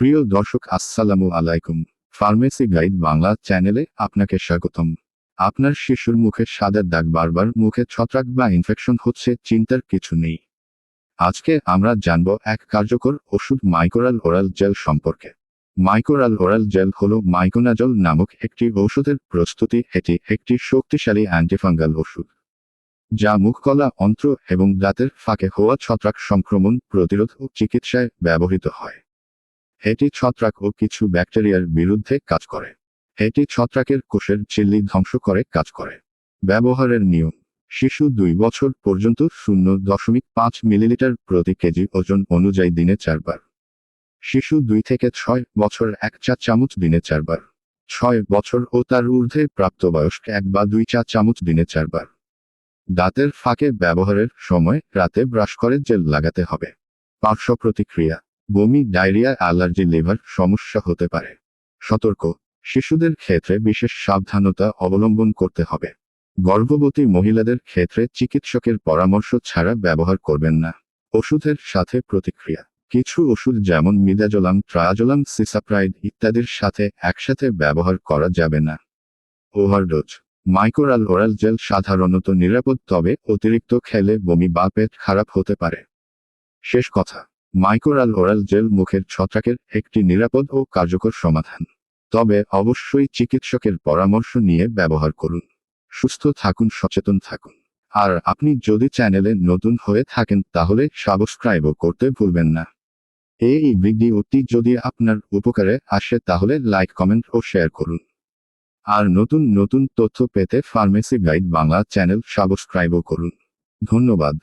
প্রিয় দর্শক, আসসালামু আলাইকুম। ফার্মেসি গাইড বাংলা চ্যানেলে আপনাকে স্বাগতম। আপনার শিশুর মুখে সাদের দাগ বারবার মুখে ছত্রাক বা ইনফেকশন হচ্ছে, চিন্তার কিছু নেই। আজকে আমরা জানব এক কার্যকর ওষুধ মাইকোরাল ওরাল জেল সম্পর্কে। মাইকোরাল ওরাল জেল হল মাইকোনাজল নামক একটি ঔষধের প্রস্তুতি, এটি একটি শক্তিশালী অ্যান্টিফাঙ্গাল ওষুধ। যা মুখকলা অন্ত্র এবং দাঁতের ফাঁকে হওয়া ছত্রাক সংক্রমণ, প্রতিরোধ ও চিকিৎসায় ব্যবহৃত হয়। এটি ছত্রাক ও কিছু ব্যাকটেরিয়ার বিরুদ্ধে কাজ করে। এটি ছত্রাকের কোষের চিল্লি ধ্বংস করে কাজ করে। ব্যবহারের নিয়ম। শিশু দুই বছর পর্যন্ত শূন্য দশমিক পাঁচ মিলিলিটার প্রতি কেজি ওজন অনুযায়ী দিনে চারবার। শিশু দুই থেকে ছয় বছর এক চা চামচ দিনে চারবার। ছয় বছর ও তার ঊর্ধ্বে প্রাপ্তবয়স্ক এক বা দুই চা চামচ দিনে চারবার। দাঁতের ফাঁকে ব্যবহারের সময় রাতে ব্রাশ করে জেল লাগাতে হবে। পার্শ্ব প্রতিক্রিয়া। বমি, ডায়রিয়া, অ্যালার্জি, লিভার সমস্যা হতে পারে। সতর্ক। শিশুদের ক্ষেত্রে বিশেষ সাবধানতা অবলম্বন করতে হবে। গর্ভবতী মহিলাদের ক্ষেত্রে চিকিৎসকের পরামর্শ ছাড়া ব্যবহার করবেন না। ওষুধের সাথে প্রতিক্রিয়া। কিছু ওষুধ যেমন মিদাজোলাম, ট্রায়াজোলাম, সিসাপ্রাইড ইত্যাদির সাথে একসাথে ব্যবহার করা যাবে না। ওভারডোজ। মাইকোরাল ওরাল জেল সাধারণত নিরাপদ, তবে অতিরিক্ত খেলে বমি বা পেট খারাপ হতে পারে। শেষ কথা। মাইকোরাল ওরাল জেল মুখের ছত্রাকের একটি নিরাপদ ও কার্যকর সমাধান। তবে অবশ্যই চিকিৎসকের পরামর্শ নিয়ে ব্যবহার করুন। সুস্থ থাকুন, সচেতন থাকুন। আর আপনি যদি চ্যানেলে নতুন হয়ে থাকেন, তাহলে সাবস্ক্রাইবও করতে ভুলবেন না। এই ভিডিওটি যদি আপনার উপকারে আসে, তাহলে লাইক, কমেন্ট ও শেয়ার করুন। আর নতুন নতুন তথ্য পেতে ফার্মেসি গাইড বাংলা চ্যানেল সাবস্ক্রাইবও করুন। ধন্যবাদ।